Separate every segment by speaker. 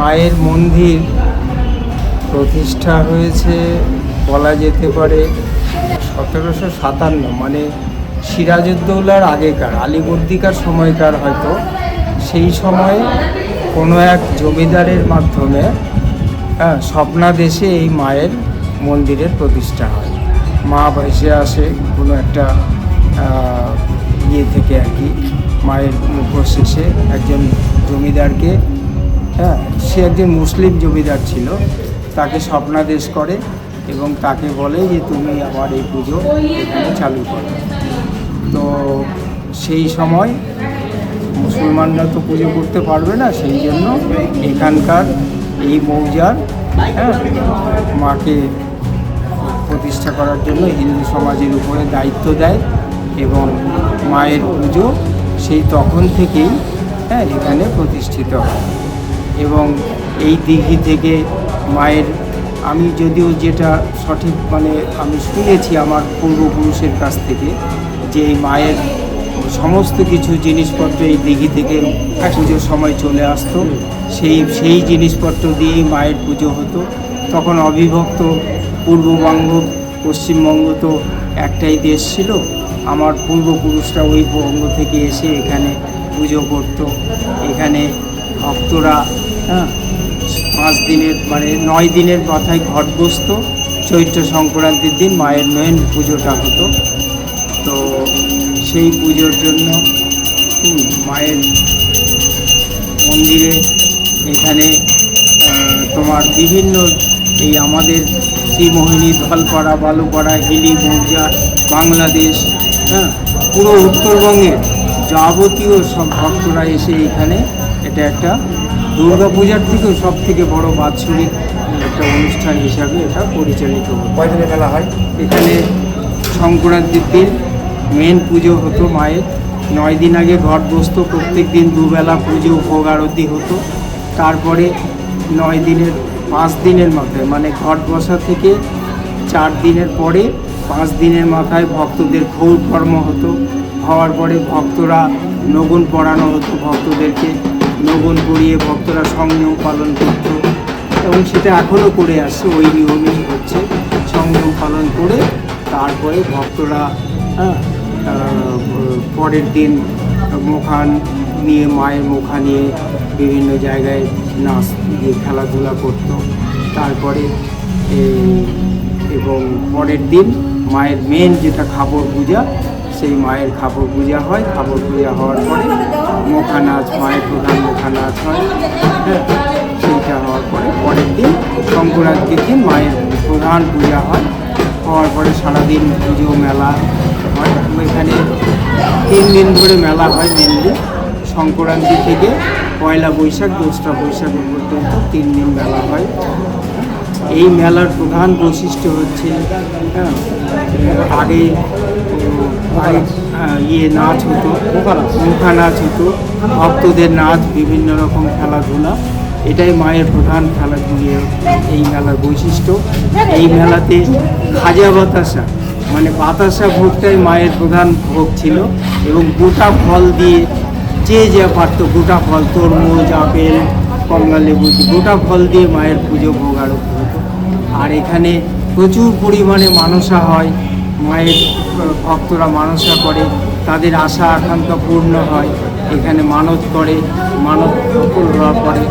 Speaker 1: মায়ের মন্দির প্রতিষ্ঠা হয়েছে, বলা যেতে পারে সতেরোশো সাতান্ন মানে সিরাজউদ্দৌলার আগেকার, আলিবর্দিকার সময়কার হয়তো। সেই সময় কোনো এক জমিদারের মাধ্যমে হ্যাঁ স্বপ্নাদেশে এই মায়ের মন্দিরের প্রতিষ্ঠা হয়। মা ভেসে আসে, কোনো একটা ইয়ে থেকে আর কি, মায়ের মুখোশেষে একজন জমিদারকে হ্যাঁ সে একজন মুসলিম জমিদার ছিল। তাকে স্বপ্নাদেশ করে এবং তাকে বলে যে তুমি আমার এই পুজো এখানে চালু করো। তো সেই সময় মুসলমানরা তো পুজো করতে পারবে না, সেই জন্য এখানকার এই মৌজার হ্যাঁ মাকে প্রতিষ্ঠা করার জন্য হিন্দু সমাজের উপরে দায়িত্ব দেয় এবং মায়ের পুজো সেই তখন থেকেই হ্যাঁ এখানে প্রতিষ্ঠিত হয়। এবং এই দিঘি থেকে মায়ের, আমি যদিও যেটা সঠিক মানে আমি শুনেছি আমার পূর্বপুরুষের কাছ থেকে যে এই মায়ের সমস্ত কিছু জিনিসপত্র এই দিঘি থেকে পুজোর সময় চলে আসতো। সেই সেই জিনিসপত্র দিয়েই মায়ের পুজো হতো। তখন অবিভক্ত পূর্ববঙ্গ, পশ্চিমবঙ্গ তো একটাই দেশ ছিল। আমার পূর্বপুরুষরা ওই বঙ্গ থেকে এসে এখানে পুজো করতো। এখানে ভক্তরা হ্যাঁ। পাঁচ দিনের মানে নয় দিনের মাথায় ঘট বসতো চৈত্র সংক্রান্তির দিন মায়ের নয়ন পুজোটা হতো। তো সেই পুজোর জন্য মায়ের মন্দিরে এখানে তোমার বিভিন্ন এই আমাদের শ্রীমোহিনী, ধলপাড়া, বালুপাড়া, হিলি মৌজা বাংলাদেশ হ্যাঁ পুরো উত্তরবঙ্গের যাবতীয় সব ভক্তরা এসে এখানে এটা একটা দুর্গা পূজার থেকেও সব থেকে বড় বাৎসরিক একটা অনুষ্ঠান হিসাবে এটা পরিচালিত
Speaker 2: কয়দিনে মেলা হয়?
Speaker 1: এখানে সংক্রান্তির দিন মেন পুজো হতো মায়ের। নয় দিন আগে ঘট বসতো প্রত্যেক দিন দুবেলা পুজো ভোগ আরতি হতো। তারপরে নয় দিনের পাঁচ দিনের মাথায় মানে ঘট বসা থেকে চার দিনের পরে পাঁচ দিনের মাথায় ভক্তদের খৌর কর্ম হতো। হওয়ার পরে ভক্তরা নগুন পড়ানো হতো ভক্তদেরকে। নগুন পড়িয়ে ভক্তরা সংযম পালন করতো এবং সেটা এখনও করে আসছে ওই নিয়মেই হচ্ছে। সংযম পালন করে তারপরে ভক্তরা হ্যাঁ, পরের দিন মুখান নিয়ে মায়ের মুখা নিয়ে বিভিন্ন জায়গায় নাচ দিয়ে খেলাধুলা করতো। তারপরে এবং পরের দিন মায়ের মেন যেটা খাবার পূজা সেই মায়ের খাবার পূজা হয়। খাবার পূজা হওয়ার পরে মুখা নাচ মায়ের প্রধান মুখা নাচ হয়। সেইটা হওয়ার পরে পরের দিন সংক্রান্তির দিন মায়ের প্রধান পূজা হয়। হওয়ার পরে সারাদিন পুজো মেলা হয়। এখানে তিন দিন ধরে মেলা হয় মেনলি সংক্রান্তি থেকে পয়লা বৈশাখ দোসরা বৈশাখ পর্যন্ত তিন দিন মেলা হয়। এই মেলার প্রধান বৈশিষ্ট্য হচ্ছে হ্যাঁ, আগে ইয়ে নাচ হতো মুখা নাচ হতো, ভক্তদের নাচ, বিভিন্ন রকম খেলাধুলা। এটাই মায়ের প্রধান খেলা এই মেলার বৈশিষ্ট্য। এই মেলাতে খাজা বাতাসা মানে বাতাসা ভোগটাই মায়ের প্রধান ভোগ ছিল এবং গোটা ফল দিয়ে যে যা পারতো, গোটা ফল, তরমুজ, আপেল কমলা লেবু গোটা ফল দিয়ে মায়ের পুজো ভোগ আরতি হতো। আর এখানে প্রচুর পরিমাণে মানসা হয় মায়ের ভক্তরা মানসা করে তাদের আশা আকাঙ্ক্ষা পূর্ণ হয়। এখানে মানত করে মানত পরে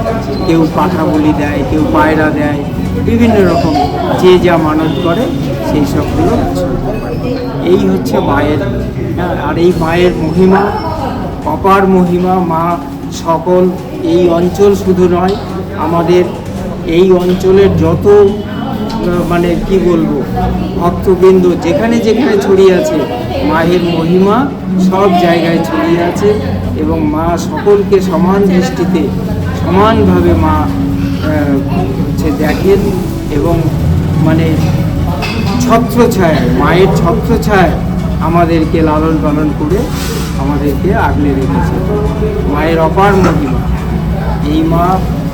Speaker 1: কেউ পাঠা বলি দেয় কেউ পায়রা দেয় বিভিন্ন রকম যে যা মানত করে সেই সবগুলো এই হচ্ছে মায়ের হ্যাঁ, আর এই মায়ের মহিমা অপার মহিমা মা সকল এই অঞ্চল শুধু নয় আমাদের এই অঞ্চলের যত মানে কি বলব, ভক্তবৃন্দ যেখানে যেখানে ছড়িয়ে আছে, মায়ের মহিমা সব জায়গায় ছড়িয়ে আছে এবং মা সকলকে সমান দৃষ্টিতে, সমানভাবে মা হচ্ছে দেখেন এবং মানে ছত্রছায়া মায়ের ছত্রছায়া আমাদেরকে লালন পালন করে আমাদেরকে আগলে রেখেছে। মায়ের অপার মহিমা। এই মা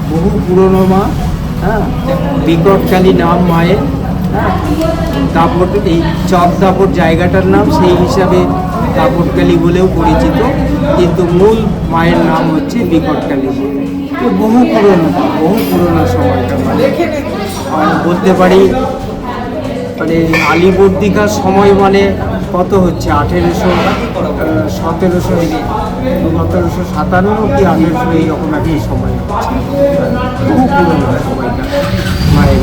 Speaker 1: বহু পুরনো মা হ্যাঁ? বিকটকালী নাম মায়ের হ্যাঁ? এই চক দাপট জায়গাটার নাম সেই হিসাবে দাপটকালী বলেও পরিচিত, কিন্তু মূল মায়ের নাম হচ্ছে বিকটকালী তো বহু পুরনো বহু পুরনো সময়টা মানে বলতে পারি মানে আলিবর্দিকার সময় মানে কত হচ্ছে? আঠেরোশো সতেরোশো সতেরোশো সাতান্ন কি আঠেরোশো এইরকম একই সময়। হচ্ছে বহু পুরনো সময়টা মায়ের